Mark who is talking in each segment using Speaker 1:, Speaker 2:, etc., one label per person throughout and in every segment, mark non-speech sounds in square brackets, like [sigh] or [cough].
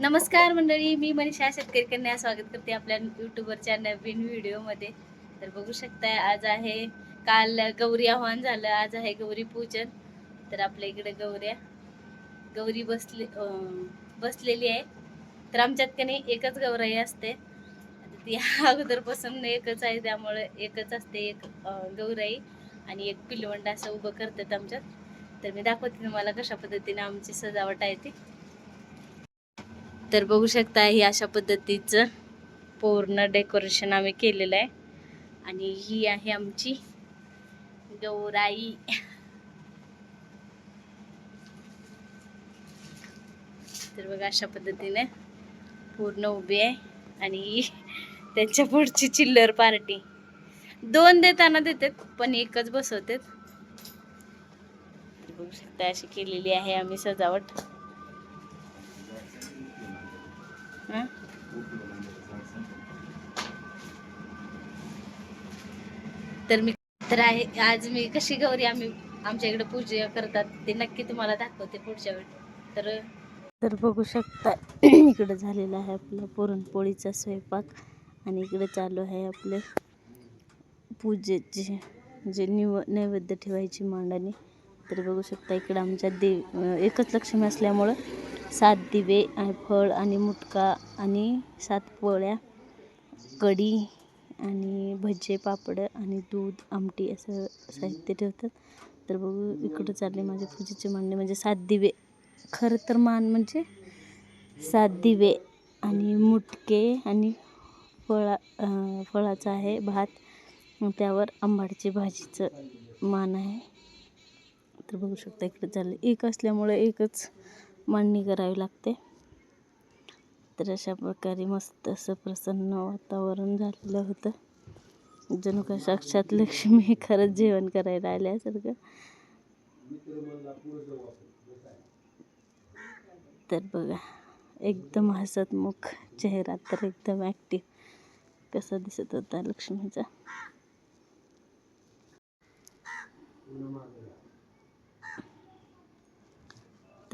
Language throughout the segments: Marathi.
Speaker 1: नमस्कार मंडळी मी मनीषा शेतकरीकरांना स्वागत करते आपल्या युट्यूबवरच्या नवीन व्हिडिओमध्ये. तर बघू शकताय आज आहे काल गौरी आव्हान झालं आज आहे गौरी पूजन. तर आपल्या इकडे गौऱ्या गौरी बसली बसलेली आहे. तर आमच्यात का नाही एकच गौराई असते. ती अगोदरपासून एकच आहे त्यामुळे एकच असते एक गौराई आणि एक पिलवंड असं उभं करतात आमच्यात. तर मी दाखवते तुम्हाला कशा पद्धतीने आमची सजावट आहे ती. तर बघू शकता ही अशा पद्धतीचं पूर्ण डेकोरेशन आम्ही केलेलं आहे. आणि ही आहे आमची गौराई. तर बघा अशा पद्धतीने पूर्ण उभी आहे. आणि ही त्यांच्या पुढची चिल्लर पार्टी. दोन देताना देतात पण एकच बसवतात. तर बघू शकता अशी केलेली आहे आम्ही सजावट. तर मी तर आहे आज मी कशी गौरी आम्ही आमच्या इकडे पूजा करतात ते नक्की तुम्हाला दाखवते पुढच्या वेळी. तर तर बघू शकता [clears throat] इकडे झालेला आहे आपला पुरणपोळीचा स्वयंपाक आणि इकडे चालू आहे आपले पूजेचे जे निव नैवेद्य ठेवायची मांडणी. तर बघू शकता इकडं आमच्या देव एकच लक्ष्मी असल्यामुळं सात दिवे आणि फळ आणि मुटका आणि सात पोळ्या कढी आणि भजे पापड आणि दूध आमटी असं साहित्य ठेवतात. तर बघू इकडं चालले माझे पूजेचे मांडणे. म्हणजे सात दिवे. खरं तर मान म्हणजे सात दिवे आणि मुटके आणि फळा फळाचा फळाचं आहे भात. त्यावर आंबाडची भाजीचं मान आहे. तर बघू शकता इकडे चालले. एक असल्यामुळे एकच मांडणी करावी लागते. तर अशा प्रकारे मस्त असं प्रसन्न वातावरण झालेलं होतं. जणू का साक्षात लक्ष्मी खरंच जेवण करायला आल्यासारखं. तर बघा एकदम हसतमुख चेहरा तर एकदम ॲक्टिव्ह कसा दिसत होता लक्ष्मीचा?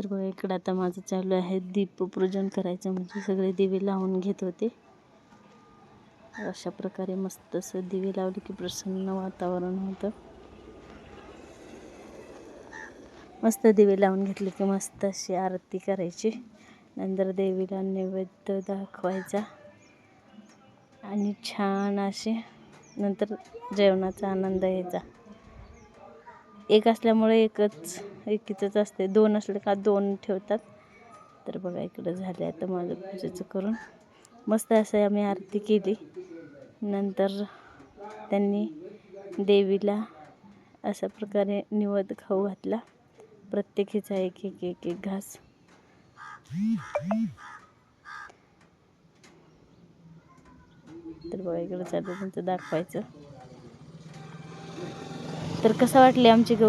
Speaker 1: तर बघा इकडं आता माझं चालू आहे दीपपूजन करायचं. म्हणजे सगळे दिवे लावून घेत होते. अशा प्रकारे मस्त असं दिवे लावले की प्रसन्न वातावरण होतं. मस्त दिवे लावून घेतले की मस्त अशी आरती करायची. नंतर देवीला नैवेद्य दाखवायचा. आणि छान असे नंतर जेवणाचा आनंद घ्यायचा एक असल्यामुळे एकच एकीचंच असते दोन असले का दोन ठेवतात. तर बघा इकडं झाले आता माझं पूजेचं करून. मस्त असं आम्ही आरती केली. नंतर त्यांनी देवीला अशा प्रकारे निवद खाऊ घातला. प्रत्येकीचा एक एक एक एक घास. तर बघा इकडं चालू त्यांचं दाखवायचं. तर कसं वाटले आमची गवत